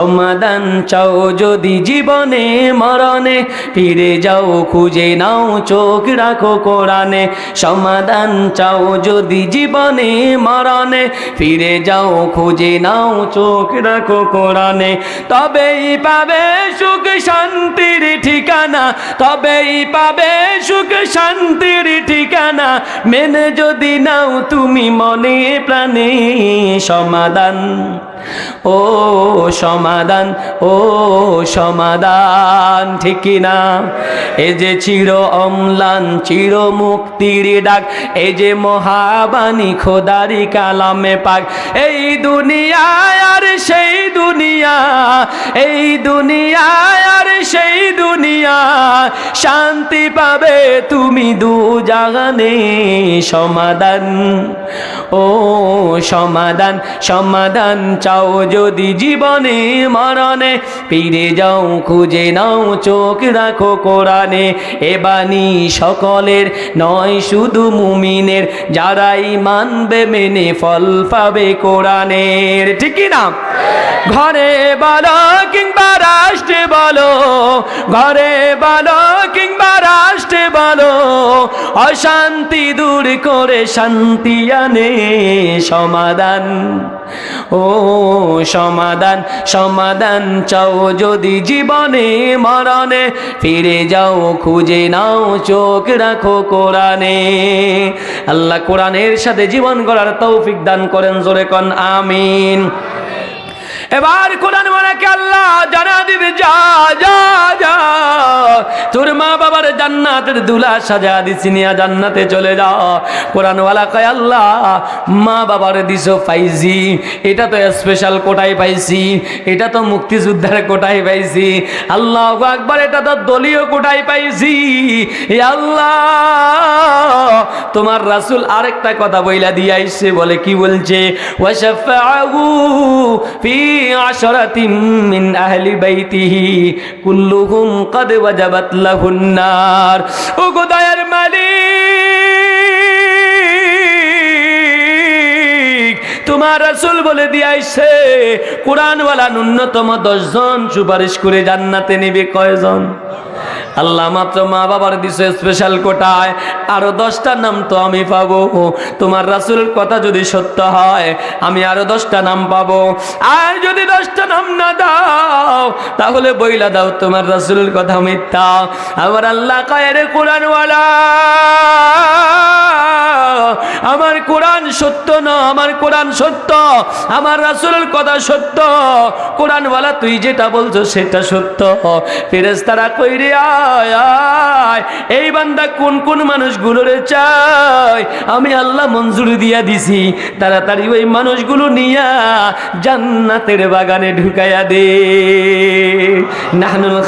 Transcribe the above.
সমাধান চাও যদি জীবনে মরণে, ফিরে যাও, খুঁজে নাও, চোখ রাখো কোরআনে। সমাধান চাও যদি জীবনে মরণে, ফিরে যাও, খুঁজে নাও, চোখ রাখো কোরআনে। তবেই পাবে সুখ শান্তির ঠিকানা, তবেই পাবে সুখ শান্তির ঠিকানা। মেনে যদি নাও তুমি মনে প্রাণে সমাধান, ও সমাধান। ও সমাধান ঠিক না? এ যে চির অম্লান, চির মুক্তির ডাক, এ যে মহাবাণী, খোদারি কালামে পাক, এই দুনিয়া আর সেই দুনিয়া, এই দুনিয়ায় আর সেই দুনিয়া শান্তি পাবে তুমি দু জাগানে। সমাধান, ও সমাধান সমাধান চাও যদি জীবনে মরণে। ফিরে যাও, খুঁজে নাও, চোখ রাখো কোরআনে। এ বাণী সকলের নয়, শুধু মুমিনের। যারাই মানবে, মেনে ফল পাবে কোরআনের। ঠিকই না? ঘরে বলো কিংবা রাষ্ট্রে বলো, ঘরে বলো কিংবা রাষ্ট্রে বলো, অশান্তি দূর করে শান্তি আনে সমাধান। ও সমাধান সমাধান চাও যদি জীবনে মরণে, ফিরে যাও, খুঁজে নাও, চোখ রাখো কোরআনে। আল্লাহ কোরআনের সাথে জীবন গড়ার তৌফিক দান করেন, জোরে কন, আমিন। এবার কোরআন মানাকে আল্লাহ জানা দিবে যা যা যা। তোর মা বাবার জান্নাতের দুলা সাজা দিছি, নিয়া জান্নাতে চলে যা কোরআন ওয়ালা কয়, আল্লাহ, মা বাবার দিছো পাইছি এটা তো স্পেশাল কোটায় পাইছি, এটা তো মুক্তিযোদ্ধার কোটায় পাইছি। আল্লাহ একবার এটা তো দলীয় কোটায় পাইছি। আল্লাহ, তোমার রাসূল আরেকটা কথা বইলা দিয়ে আইছে, বলে কি বলছে? ওয়াশাফাহু মিন আহলি বাইতিহি, কুল্লুহুম কদ ওয়াজাবাত লাহুন নার ও গোদায়ের মালিক, তোমার রাসূল বলে দিয়াইছে কোরআনওয়ালা ন্যূনতম দশজন সুপারিশ করে জান্নাতে নিবে কয়জন? আল্লাহ মাত্র মা বাবার দিছে স্পেশাল কোটায়। আরও দশটা নাম তো আমি পাবো। তোমার রাসুলের কথা যদি সত্য হয়, আমি আরও দশটা নাম পাবো। আর যদি দশটা নাম না দাও, তাহলে বইলা দাও তোমার রাসুলের কথা মিথ্যা। আমার আল্লাহ কায়ের কোরআনওয়ালা! কোরআন সত্য না, আমার কোরআন সত্য, আমার রাসুলের কথা সত্য। কোরআনওয়ালা, তুই যেটা বলছো সেটা সত্য। ফেরেস্তারা কইরে, আয় আয়, এই বান্দা কোন কোন মানুষগুলোরে চায়? আমি আল্লাহ মঞ্জুরি দিয়া দিছি। তাড়াতাড়ি ওই মানুষগুলো নিয়া জান্নাতের বাগানে ঢুকাইয়া দে। নাহনুল